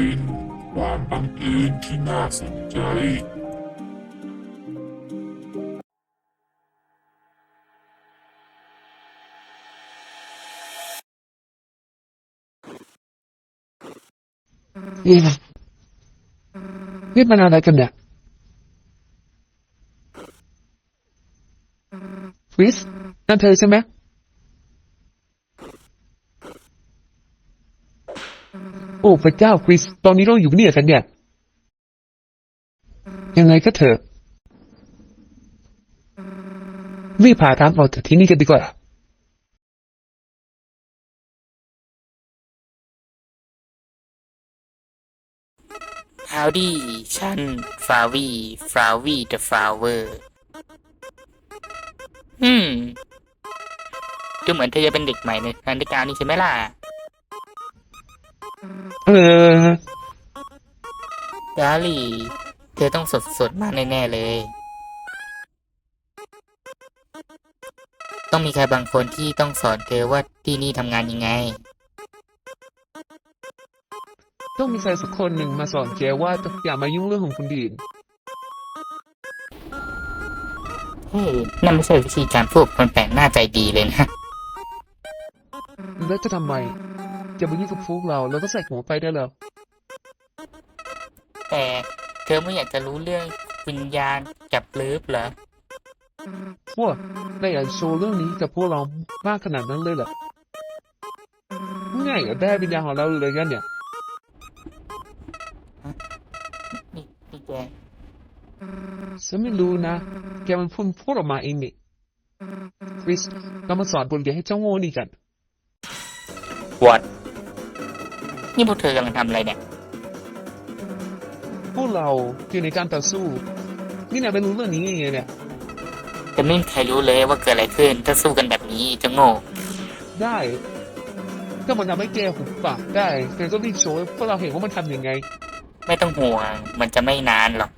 เป็นความบังเอิญที่น่าสนใจนี่นะนี่มันอะไรกันเนี่ยคริสนั่นเธอใช่ไหม โอ้พระเจ้าคริส ตอนนี้เราอยู่เนี่ยกันเนี่ย ยังไงก็เถอะรีบพาทางออกจากที่นี่กันดีกว่า Howdy ฉันฟาวีฟาวี the flower อืมดูเหมือนเธอจะเป็นเด็กใหม่ในนาฬิกานี่ใช่ไหมล่ะ เออ ดาลี่ เธอต้องสดสดมากแน่ๆเลย ต้องมีใครบางคนที่ต้องสอนเธอว่าที่นี่ทำงานยังไง ต้องมีใครสักคนหนึ่งมาสอนแกว่าอย่ามายุ่งเรื่องของคนอื่นเฮ้ยนั่นไม่ใช่วิธีการพูดคนแปลกหน้าใจดีเลยนะ แล้วจะทำไม จะมายุ่งกับพวกเราแล้วก็ใส่หัวไปได้แล้วแต่เธอไม่อยากจะรู้เรื่องวิญญาณกับเลิฟเหรอพวกนายอยากโชว์เรื่องนี้กับพวกเรามากขนาดนั้นเลยเหรอง่ายกับได้วิญญาณของเราเลยกันเนี่ยนี่นี่แกฉันไม่รู้นะ แกมันพูดพูดออกมาเองนี่คริสเรามาสอนบทเรียนให้เจ้าโง่นี่กัน What นี่พวกเธอกำลังทำอะไรเนี่ย พวกเราอยู่ในการต่อสู้ นี่นายไม่รู้เรื่องนี้ยังไงเนี่ยแต่ไม่มีใครรู้เลยว่าเกิดอะไรขึ้น ถ้าสู้กันแบบนี้จะโง่ ได้ก็มันทำให้แกหุบปากได้แกก็รีบโชว์ให้พวกเราเห็นว่ามันทำยังไง ไม่ต้องห่วง มันจะไม่นานหรอก